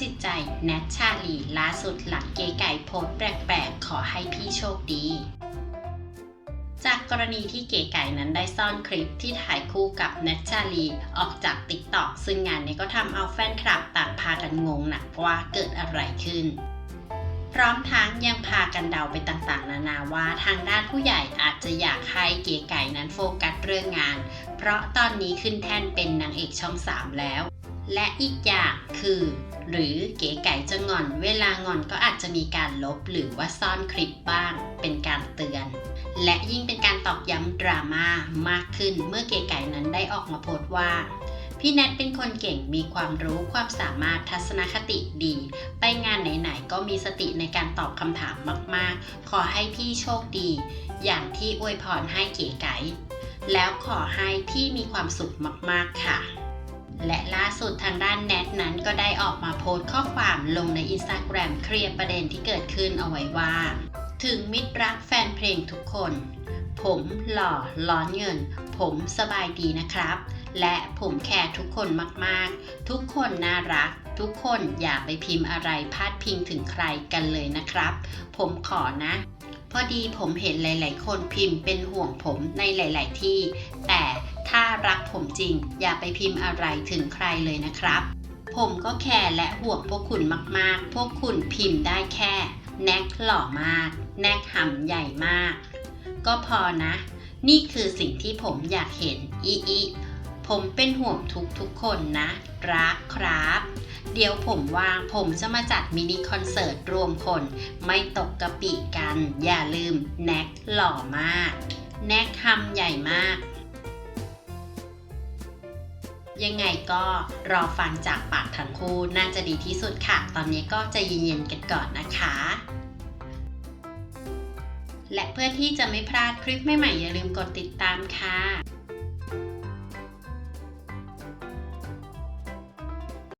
จิตใจแนทชาลีล่าสุดหลังเก๋ไก่โพสแปลกๆ ขอให้พี่โชคดี จากกรณีที่เก๋ไก่นั้นได้ซ่อนคลิปที่ถ่ายคู่กับแนทชาลีออกจากติ๊กต็อกซึ่งงานนี้ก็ทำเอาแฟนคลับต่างพากันงงหนักว่าเกิดอะไรขึ้น พร้อมทั้งยังพากันเดาไปต่างๆ นานาว่าทางด้านผู้ใหญ่อาจจะอยากให้เก๋ไก่นั้นโฟกัสเรื่องงาน เพราะตอนนี้ขึ้นแท่นเป็นนางเอกช่อง 3 แล้ว และอีกอย่างคือ หรือเก๋ไก่จะงอน เวลางอนก็อาจจะมีการลบหรือว่าซ่อนคลิปบ้าง เป็นการเตือน และยิ่งเป็นการตอกย้ำดราม่ามากขึ้นเมื่อเก๋ไก่นั้นได้ออกมาโพสต์ว่าพี่แนทเป็นคนเก่งมีความรู้ความสามารถทัศนคติดี ไปงานไหนๆก็มีสติในการตอบคำถามมากๆ ขอให้พี่โชคดี อย่างที่อวยพรให้เก๋ไก่แล้วขอให้พี่มีความสุขมากๆค่ะ และล่าสุดทางด้านแนทนั้นก็ได้ออกมาโพสต์ข้อความลงในอินสตาแกรมเคลียร์ประเด็นที่เกิดขึ้นเอาไว้ว่า ถึงมิตรรักแฟนเพลงทุกคน ผมหล่อร้อนเงิน ผมสบายดีนะครับ และผมแคร์ทุกคนมากๆ ทุกคนน่ารัก ทุกคนอย่าไปพิมพ์อะไรพาดพิงถึงใครกันเลยนะครับ ผมขอนะพอดีผมเห็นหลาย ๆ คนพิมพ์เป็นห่วงผมในหลาย ๆ ที่ แต่ ถ้ารักผมจริง อย่าไปพิมพ์อะไรถึงใครเลยนะครับ ผมก็แคร์และห่วงพวกคุณมากๆ พวกคุณพิมพ์ได้แค่ แน็กหล่อมาก แน็กหำใหญ่มาก ก็พอนะ นี่คือสิ่งที่ผมอยากเห็นอีอีผมเป็นห่วงทุกทุกๆคนนะ รักครับ เดี๋ยวผมว่างผมจะมาจัดมินิคอนเสิร์ตรวมคน ไม่ตกกะปิกัน อย่าลืม แน็กหล่อมาก แน็กคำใหญ่มาก ยังไงก็รอฟังจากปากทั้งคู่น่าจะดีที่สุดค่ะ ตอนนี้ก็จะเย็นๆกันก่อนนะคะ และเพื่อที่จะไม่พลาดคลิปใหม่ๆอย่าลืมกดติดตามค่ะ